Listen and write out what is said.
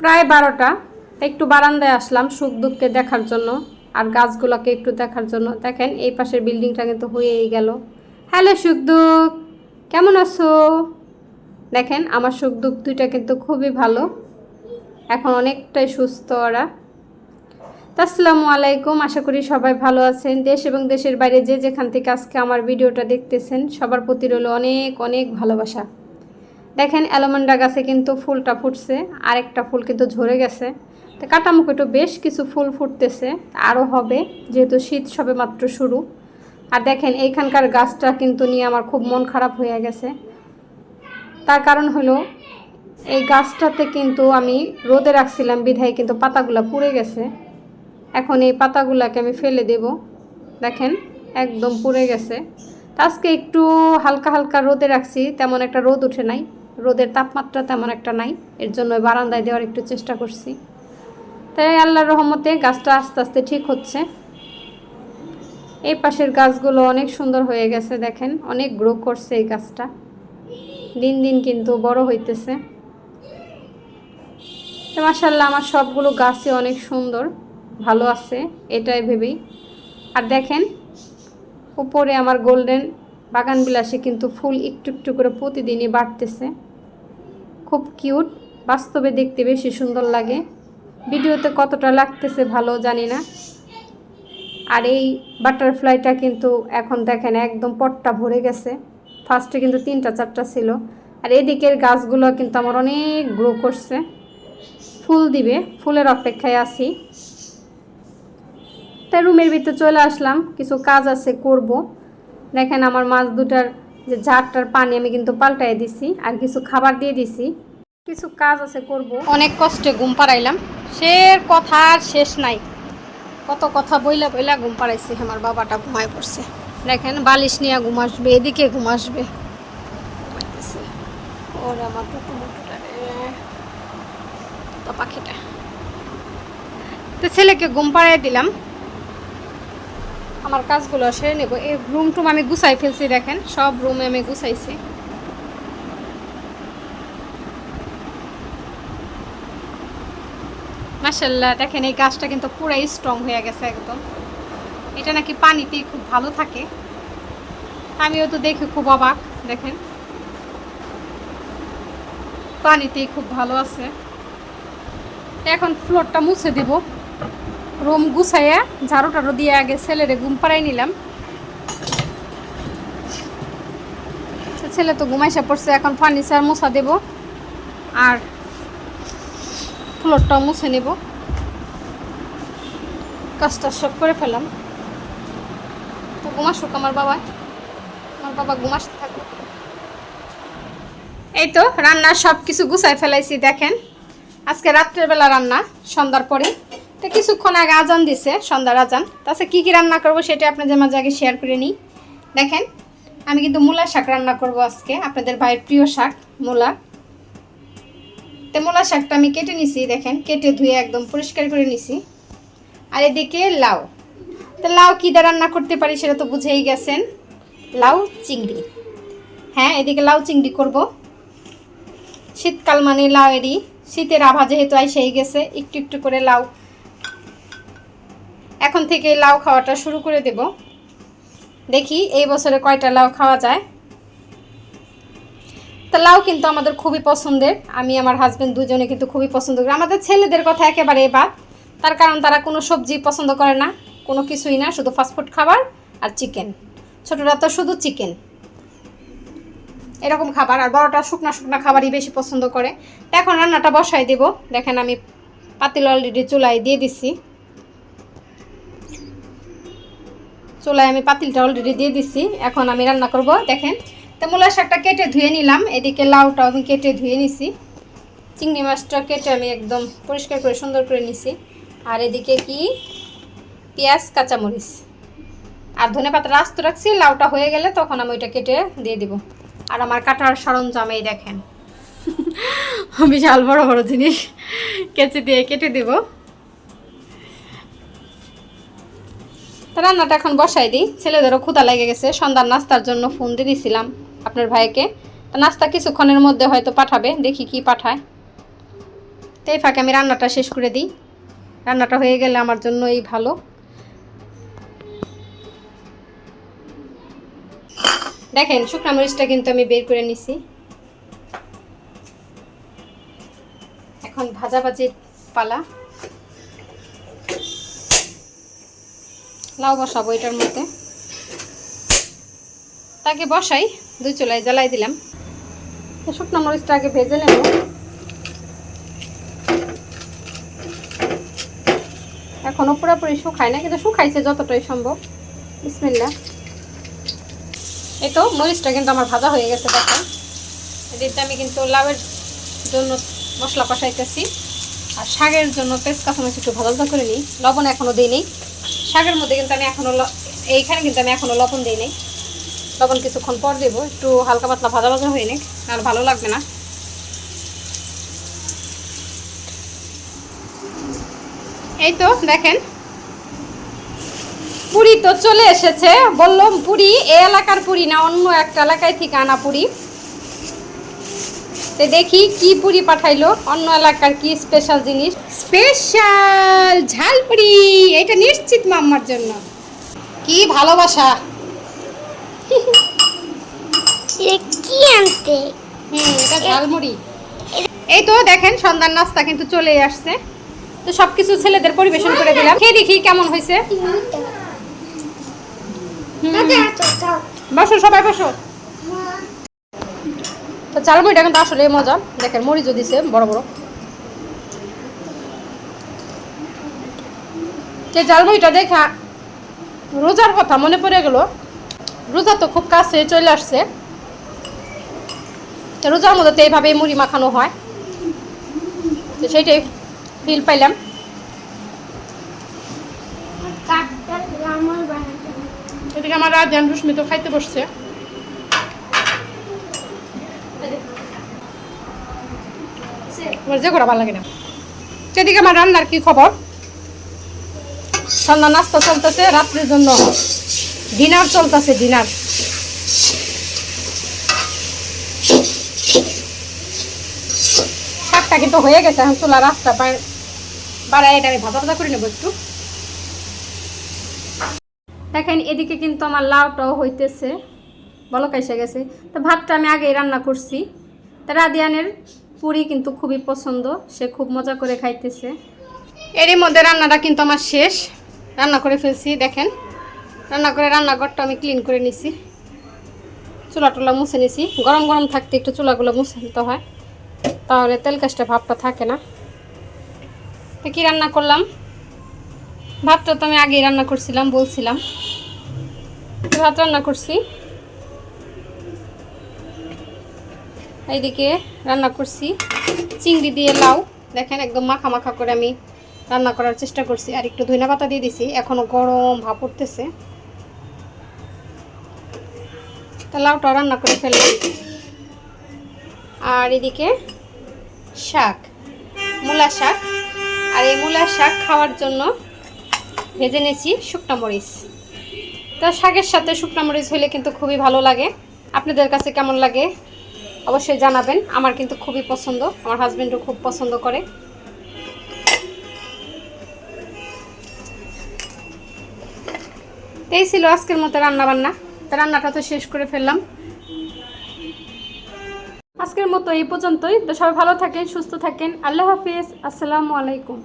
প্রায় বারোটা। একটু বারান্দায় আসলাম সুখ দুঃখকে দেখার জন্য আর গাছগুলোকে একটু দেখার জন্য। দেখেন, এই পাশের বিল্ডিংটা কিন্তু হয়েই গেল। হ্যালো, সুখ দুঃখ। কেমন আছো? দেখেন, আমার সুখ দুঃখ দুইটা কিন্তু খুবই ভালো। এখন অনেকটাই সুস্থ ওরা। আসসালামু আলাইকুম, আশা করি সবাই ভালো আছেন। দেশ এবং দেশের বাইরে যে যেখান থেকে আজকে আমার ভিডিওটা দেখতেছেন, সবার প্রতি রইল অনেক অনেক ভালোবাসা। দেখেন অ্যালোমন্ডা গাছে কিন্তু ফুলটা ফুটছে, আরেকটা ফুল কিন্তু ঝরে গেছে। তো কাটামুখো একটু বেশ কিছু ফুল ফুটতেছে, আরও হবে, যেহেতু শীত সবে মাত্র শুরু। আর দেখেন এইখানকার গাছটা কিন্তু নিয়ে আমার খুব মন খারাপ হয়ে গেছে। তার কারণ হলো, এই গাছটাতে কিন্তু আমি রোদে রাখছিলাম, বিধায় কিন্তু পাতাগুলো পুড়ে গেছে। এখন এই পাতাগুলাকে আমি ফেলে দেব। দেখেন একদম পুড়ে গেছে। আজকে একটু হালকা হালকা রোদে রাখছি, তেমন একটা রোদ উঠে নাই। রোদের তাপমাত্রা তেমন একটা নাই। এর জন্য বারান্দায় দেওয়ার একটু চেষ্টা করছি। তাই আল্লাহর রহমতে গাছটা আস্তে আস্তে ঠিক হচ্ছে। এই পাশের গাছগুলো অনেক সুন্দর হয়ে গেছে, দেখেন। অনেক গ্রো করছে এই গাছটা। দিন দিন কিন্তু বড় হইতেছে। মাসাল্লাহ আমার সবগুলো গাছই অনেক সুন্দর, ভালো আছে, এটাই ভেবেই। আর দেখেন, উপরে আমার গোল্ডেন বাগান বিলাসে কিন্তু ফুল একটু একটু করে প্রতিদিনই বাড়তেছে। খুব কিউট। বাস্তবে দেখতে বেশি সুন্দর লাগে। ভিডিওতে কতটা লাগতেছে ভালো জানি না। আর এই বাটারফ্লাইটা কিন্তু এখন দেখেন একদম পটটা ভরে গেছে। ফার্স্টে কিন্তু তিনটা, চারটা ছিল। আর এদিকের গাছগুলো কিন্তু আমার অনেক গ্রো করছে। ফুল দিবে, ফুলের অপেক্ষায় আছি। তাই রুমের ভিতরে চলে আসলাম। কিছু কাজ আছে, করব। দেখেন আমার মাছ দুটার যে ঝাড়টার পানি আমি কিন্তু পাল্টাই দিছি আর কিছু খাবার দিয়ে দিছি। কিছু কাজ আছে করব। অনেক কষ্টে ঘুম পাড়াইলাম। সে কথা আর শেষ নাই। কত কথা বইলা বইলা ঘুম পাড়াইছি, আমার বাবাটা ঘুমায় পড়ছে। দেখেন, বালিশ নিয়ে ঘুম আসবে, এদিকে ঘুম আসবে। ওরে আমার পাখিটা। তো ছেলেকে ঘুম পাড়াই দিলাম। আমার কাজগুলো সেরে নেব। এই রুম টুম আমি গুছাই ফেলছি দেখেন, সব রুমে আমি গুছাইছি। মাসাল্লাহ দেখেন এই গাছটা কিন্তু পুরাই স্ট্রং হয়ে গেছে একদম। এটা নাকি পানিতেই খুব ভালো থাকে। আমিও তো দেখি খুব অবাক, দেখেন। পানিতেই খুব ভালো আছে। এখন ফ্লোরটা মুছে দেব। রুম গুছাইয়া ঝাড়ু টাড়ু দিয়ে আগে ছেলেরে ঘুম পাড়াই নিলাম। ছেলে তো ঘুমাইসা পড়ছে, এখন ফার্নিচার মুছা দেব আর ফ্লোরটাও মুছে নেব। কাজটা সব করে ফেলাম। তো ঘুমাসুক আমার বাবা। আমার বাবা ঘুমাসতে থাকুক। এই তো রান্নার সব কিছু গুছাই ফেলাইছি, দেখেন। আজকে রাত্রের বেলা রান্না, সন্ধ্যার পরে। তো কিছুক্ষণ আগে আজান দিছে, সন্ধ্যার আজান। তাছাড়া কী কী রান্না করব সেটা আপনাদের মাঝে আগে শেয়ার করে নিই। দেখেন, আমি কিন্তু মূলা শাক রান্না করব আজকে, আপনাদের ভাইয়ের প্রিয় শাক, মূলা। তো মূলা শাকটা আমি কেটে নিছি, দেখেন, কেটে ধুয়ে একদম পরিষ্কার করে নিছি। আর এদিকে লাউ। তো লাউ কী দিয়ে রান্না করতে পারি সেটা তো বুঝেই গেছেন। লাউ চিংড়ি। হ্যাঁ এদিকে লাউ চিংড়ি করব। শীতকাল মানে লাউ এরই শীতের আভা যেহেতু সেই গেছে, একটু একটু করে লাউ এখন থেকে লাউ খাওয়াটা শুরু করে দেব। দেখি এই বছরে কয়টা লাউ খাওয়া যায়। তা লাউ কিন্তু আমাদের খুবই পছন্দের। আমি আমার হাজব্যান্ড দুজনে কিন্তু খুবই পছন্দ করি। আমাদের ছেলেদের কথা একেবারে বাদ। তার কারণ তারা কোনো সবজি পছন্দ করে না। কোনো কিছুই না, শুধু ফাস্টফুড খাবার আর চিকেন ছোটরা তো শুধু চিকেন এরকম খাবার, আর বড়টা শুকনা শুকনা খাবারই বেশি পছন্দ করে। এখন রান্নাটা বসাই দেব। দেখেন আমি পাতিল অলরেডি চুলায় দিয়ে দিছি। চুলায় আমি পাতিলটা অলরেডি দিয়ে দিছি। এখন আমি রান্না করব, দেখেন। তো মূলা শাকটা কেটে ধুয়ে নিলাম। এদিকে লাউটাও আমি কেটে ধুয়ে নিছি। চিংড়ি মাছটা কেটে আমি একদম পরিষ্কার করে সুন্দর করে নিছি। আর এদিকে কি? পেঁয়াজ, কাঁচামরিচ। আর ধনে পাতা আস্ত রাখছি, লাউটা হয়ে গেলে তখন আমি ওইটা কেটে দিয়ে দিব। আর আমার কাটার সরঞ্জাম এই দেখেন। বিশাল বড় বড় জিনিস। কেচে দিয়ে কেটে দিব। রান্নাটা এখন বসাই দিই। ছেলেদেরও ক্ষুধা লেগে গেছে, সন্ধ্যার নাস্তার জন্য ফোন দিয়ে দিয়েছিলাম আপনার ভাইকে। তো নাস্তা কিছুক্ষণের মধ্যে হয়তো পাঠাবে, দেখি কি পাঠায়। তো এই ফাঁকে আমি রান্নাটা শেষ করে দিই। রান্নাটা হয়ে গেলে আমার জন্য এই ভালো। দেখেন, শুকনা মরিচটা কিন্তু আমি বের করে নিছি। এখন ভাজাভাজির পালা। লাউ বসাবো এটার মধ্যে। তাকে বসাই, দুই চুলায় জ্বালাই দিলাম। শুকনো মরিচটা আগে ভেজে নেব। এখনও পুরোপুরি শুকায় না কিন্তু শুকাইছে যতটাই সম্ভব। বিসমিল্লা তো, মরিচটা কিন্তু আমার ভাজা হয়ে গেছে, দেখেন। এদিকে আমি কিন্তু লাউয়ের জন্য মশলা কষাইতেছি। আর শাকের জন্য পেস্ট কাঁচামরিচ একটু ভাজা করে নিই। লবণ এখনও দিই নেই শাকের মধ্যে কিন্তু আমি এখনও এইখানে কিন্তু আমি এখনও লবণ দিই নেই। লবণ কিছুক্ষণ পর দেবো, একটু হালকা পাতলা ভাজা ভাজা হয়ে নিক, আর ভালো লাগবে না। এই তো দেখেন, পুরি তো চলে এসেছে। বললাম পুরি এ এলাকার পুরি না, অন্য একটা এলাকায় থেকে আনা পুরি। তো দেখি কি পুরি পাঠাইলো? অন্য এলাকার কি স্পেশাল জিনিস? স্পেশাল ঝালপুরি এটা নিশ্চিত মাম্মার জন্য। কি ভালোবাসা। কি আনতে? হুম এটা ঝালমুড়ি। এই তো দেখেন সন্ধ্যার নাস্তা কিন্তু চলে আসছে। তো সবকিছু ছেলেদের পরিবেশন করে দিলাম। খেয়ে দেখি কেমন হয়েছে। বসো সবাই বসো। তো ঝালমুড়িটা কিন্তু আসলে মজা। দেখেন মরিচও দিছে বড় বড়। যে ঝালমুড়িটা দেখা রোজার কথা মনে পড়ে গেল। রোজা তো খুব কাছে চলে আসছে। তো রোজার মধ্যে তো এইভাবেই মুড়ি মাখানো হয়। তো সেইটাই ফিল পাইলাম। এদিকে আমার রাজান রুশ্মি তো খাইতে বসছে। আমার যে করা ভালো লাগে না। সেদিকে আমার রান্নার কি খবর? সন্ধ্যা নাস্তা চলতেছে, রাত্রির জন্য ডিনার চলতেছে, ডিনার। শাকটা কিন্তু হয়ে গেছে, এখন চুলা রাস্তা বাড়ায় এটা আমি ভাজা ভাজা করে নেব একটু। দেখেন, এদিকে কিন্তু আমার লাউটাও হইতেছে। বলক এসে গেছে। তো ভাতটা আমি আগেই রান্না করছি। তা রাদিয়ানের পুরি কিন্তু খুবই পছন্দ। সে খুব মজা করে খাইতেছে। এরই মধ্যে রান্নাটা কিন্তু আমার শেষ। রান্না করে ফেলছি, দেখেন। রান্না করে রান্নাঘরটা আমি ক্লিন করে নিছি। চুলা টুলা মুছে নিছি। গরম গরম থাকতে একটু চুলাগুলো মুছে নিতে হয়। তাহলে তেল কাজটা ভাবটা থাকে না। তো কী রান্না করলাম? ভাতটা তো আমি আগেই রান্না করছিলাম, বলছিলাম। ভাত রান্না করছি। এইদিকে রান্না করছি। চিংড়ি দিয়ে লাউ। দেখেন একদম মাখা মাখা করে আমি রান্না করার চেষ্টা করছি। আর একটু ধইনা পাতা দিয়ে দিছি। এখনও গরম ভাপ উঠতেছে তা লাউটা রান্না করে ফেললাম। আর এদিকে শাক, মূলা শাক। আর এই মূলা শাক খাওয়ার জন্য ভেজে নিয়েছি শুকনো মরিচ। তা শাকের সাথে শুকনো মরিচ হলে কিন্তু খুবই ভালো লাগে। আপনাদের কাছে কেমন লাগে? অবশ্যই জানাবেন। আমার কিন্তু খুবই পছন্দ। আমার হাজব্যান্ডও খুব পছন্দ করে। এই ছিল আজকের মতো রান্না বান্না তো রান্নাটা তো শেষ করে ফেললাম। আজকের মতো এই পর্যন্তই। তো সবাই ভালো থাকেন, সুস্থ থাকেন। আল্লাহ হাফিজ। আসসালামু আলাইকুম।